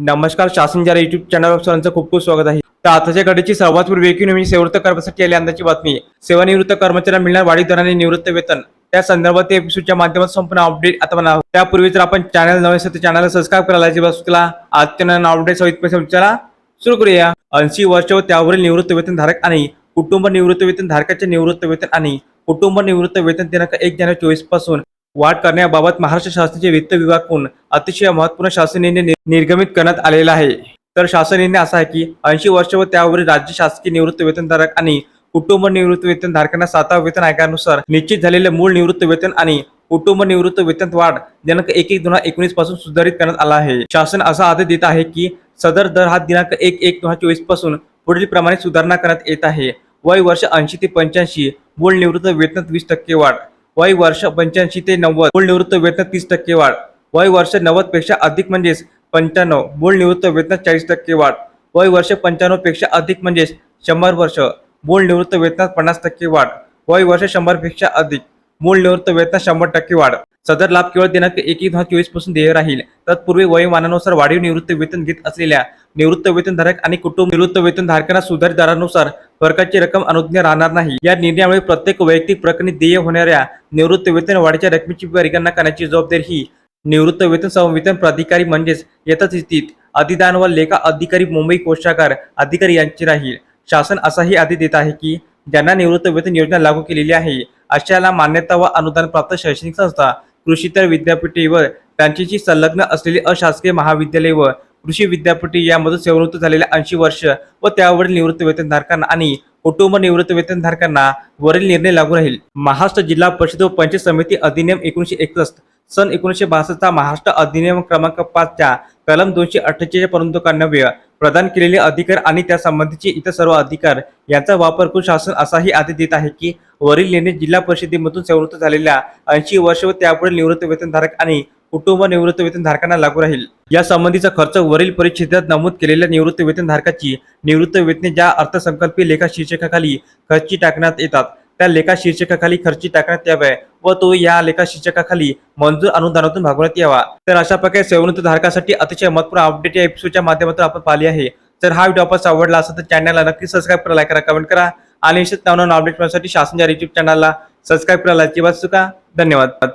नमस्कार शासन जरा युट्यूब चॅनलवर सर्वांचं खूप खूप स्वागत आहे. तर आताच्या घडीची सर्वात पूर्वी एकूण नवीन सेवानिवृत्त कर्मचारी आली अंदाची बातमी. सेवानिवृत्त कर्मचाऱ्यांना मिळणार वाढीव दराने निवृत्त वेतन. त्या संदर्भात एपिसोडच्या माध्यमातून संपूर्ण अपडेट आता म्हणा त्यापूर्वी जर आपण चॅनल नवीन असेल तर चॅनलला सबस्क्राईब करायला जे बसला आजच्या अपडेट सवित विचारा सुरू करूया. ऐंशी वर्ष व त्यावरील निवृत्त वेतन धारक आणि कुटुंब निवृत्त वेतन धारकाचे निवृत्त वेतन आणि कुटुंब निवृत्त वेतन दिनांक एक जानेवारी चोवीसपासून वाढ करण्याबाबत महाराष्ट्र शासनाचे वित्त विभागाकडून अतिशय महत्त्वपूर्ण शासनाने निर्गमित करण्यात आलेला आहे. तर शासन निर्णय असा आहे की ऐंशी वर्ष व त्यावरील राज्य शासकीय निवृत्त वेतनधारक आणि कुटुंब निवृत्त वेतन धारकांना सातव्या वेतन आयोगानुसार निश्चित झालेले मूळ निवृत्त वेतन आणि कुटुंब निवृत्त वेतन वाढ दिनांक एक एक दोन हजार एकोणीसपासून सुधारित करण्यात आला आहे. शासन असा आदेश देत आहे की सदर दर हा दिनांक एक एक दोन हजार चोवीसपासून पुढील प्रमाणे सुधारणा करण्यात येत आहे. वय वर्ष ऐंशी ते पंच्याऐंशी मूळ निवृत्त वेतनात वीस टक्के वाढ. वय वर्ष पंच्याऐंशी ते नव्वद. मूळ निवृत्त वेतन तीस टक्के वाढ. वय वर्ष नव्वदपेक्षा अधिक म्हणजेच पंच्याण्णव. मूळ निवृत्त वेतन चाळीस टक्के वाढ. वय वर्ष पंच्याण्णवपेक्षा अधिक म्हणजेच शंभर वर्ष. मूळ निवृत्त वेतनात पन्नास टक्के वाढ. वय वर्ष शंभरपेक्षा अधिक. मूळ निवृत्त वेतन शंभर टक्के वाढ. सदर लाभ केवळ दिनांक एक एक दहा चोवीसपासून देय राहील. तत्पूर्वी वयोमानानुसार वाढीव निवृत्त वेतन घेत असलेल्या निवृत्त वेतनधारक आणि कुटुंब निवृत्त वेतनधारकांना सुधारित दरानुसार फरकाची रक्कम अनुज्ञ राहणार नाही. या निर्णयामुळे प्रत्येक वैयक्तिक प्रकरणी देय होणाऱ्या निवृत्त वेतन वाढीच्या रकमेची परिगणना करण्याची जबाबदारी ही निवृत्त वेतन संवेतन प्राधिकारी म्हणजेच यथास्थितीत अधिदान व लेखा अधिकारी मुंबई कोषागार अधिकारी यांची राहील. शासन असाही आदेश देत आहे की ज्यांना निवृत्त वेतन योजना लागू केलेली आहे अशाला मान्यता व अनुदान प्राप्त शैक्षणिक संस्था कृषीतर विद्यापीठे व त्यांच्याशी संलग्न असलेली अशासकीय महाविद्यालय व कृषी विद्यापीठे यामधून सेवानिवृत्त झालेल्या ऐंशी वर्ष व त्यावरील निवृत्त वेतनधारकांना आणि कुटुंब निवृत्त वेतनधारकांना वरील निर्णय लागू राहील. महाराष्ट्र जिल्हा परिषद व पंचायत समिती अधिनियम एकोणीशे एकसष्ट सन एकोणीसशे बासष्टचा महाराष्ट्र अधिनियम क्रमांक पाचच्या कलम दोनशे अठ्ठेचाळीस पर्यंत काढण्यावे प्रदान केलेले अधिकार आणि त्या संबंधीचे इतर सर्व अधिकार यांचा वापर करून शासन असाही आदेश देत आहे की वरील निर्णय जिल्हा परिषदेमधून सेवृत्त झालेल्या ऐंशी वर्ष व त्यापुढे निवृत्त वेतनधारक आणि कुटुंब निवृत्त वेतनधारकांना लागू राहील. या संबंधीचा खर्च वरील परिच्छेदात नमूद केलेल्या निवृत्त वेतनधारकाची निवृत्त वेतने ज्या अर्थसंकल्पीय लेखा शीर्षकाखाली खर्ची टाकण्यात येतात त्या लेखा शीर्षकाखाली खर्ची टाकण्यात याव्या व तो या लेखा शीर्षकाखाली मंजूर अनुदानातून भागवण्यात यावा. तर अशा प्रकारे सेवानिवृत्त धारकासाठी अतिशय महत्त्वपूर्ण अपडेट या एपिसोडच्या माध्यमातून आपण पाहिली आहे. तर हा व्हिडिओ आपण आवडला असेल तर चॅनलला नक्की सबस्क्राईब करा लाईक करा कमेंट करा आणि निश्चित नवनवीन अपडेट मिळण्यासाठी शासनच्या युट्यूब चॅनलला सबस्क्राईब करायला अजिबात चुका धन्यवाद.